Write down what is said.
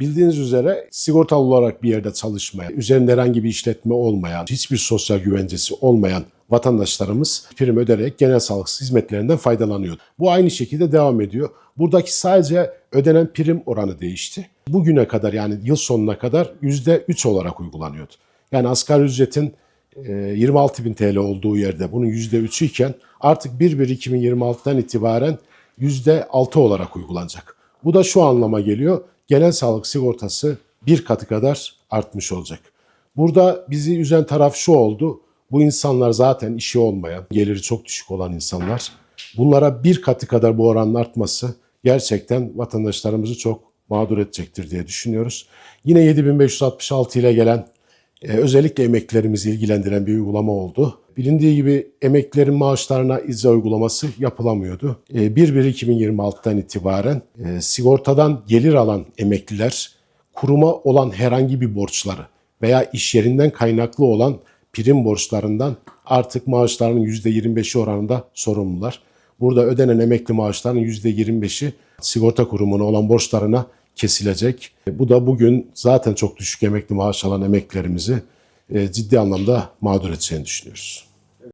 Bildiğiniz üzere sigortalı olarak bir yerde çalışmayan, üzerinde herhangi bir işletme olmayan, hiçbir sosyal güvencesi olmayan vatandaşlarımız prim öderek genel sağlık hizmetlerinden faydalanıyor. Bu aynı şekilde devam ediyor. Buradaki sadece ödenen prim oranı değişti. Bugüne kadar yani yıl sonuna kadar %3 olarak uygulanıyordu. Yani asgari ücretin e, 26 bin TL olduğu yerde bunun %3'ü iken artık 1-1-2026'dan itibaren %6 olarak uygulanacak. Bu da şu anlama geliyor. Genel sağlık sigortası bir katı kadar artmış olacak. Burada bizi üzen taraf şu oldu. Bu insanlar zaten işi olmayan, geliri çok düşük olan insanlar. Bunlara bir katı kadar bu oranın artması gerçekten vatandaşlarımızı çok mağdur edecektir diye düşünüyoruz. Yine 7566 ile gelen e, özellikle emeklilerimizi ilgilendiren bir uygulama oldu. Bilindiği gibi emeklilerin maaşlarına izle uygulaması yapılamıyordu. E, 1-1-2026'dan itibaren e, sigortadan gelir alan emekliler kuruma olan herhangi bir borçları veya iş yerinden kaynaklı olan prim borçlarından artık maaşlarının %25'i oranında sorumlular. Burada ödenen emekli maaşlarının %25'i sigorta kurumuna olan borçlarına kesilecek. Bu da bugün zaten çok düşük emekli maaş alan emeklilerimizi e, ciddi anlamda mağdur edeceğini düşünüyoruz.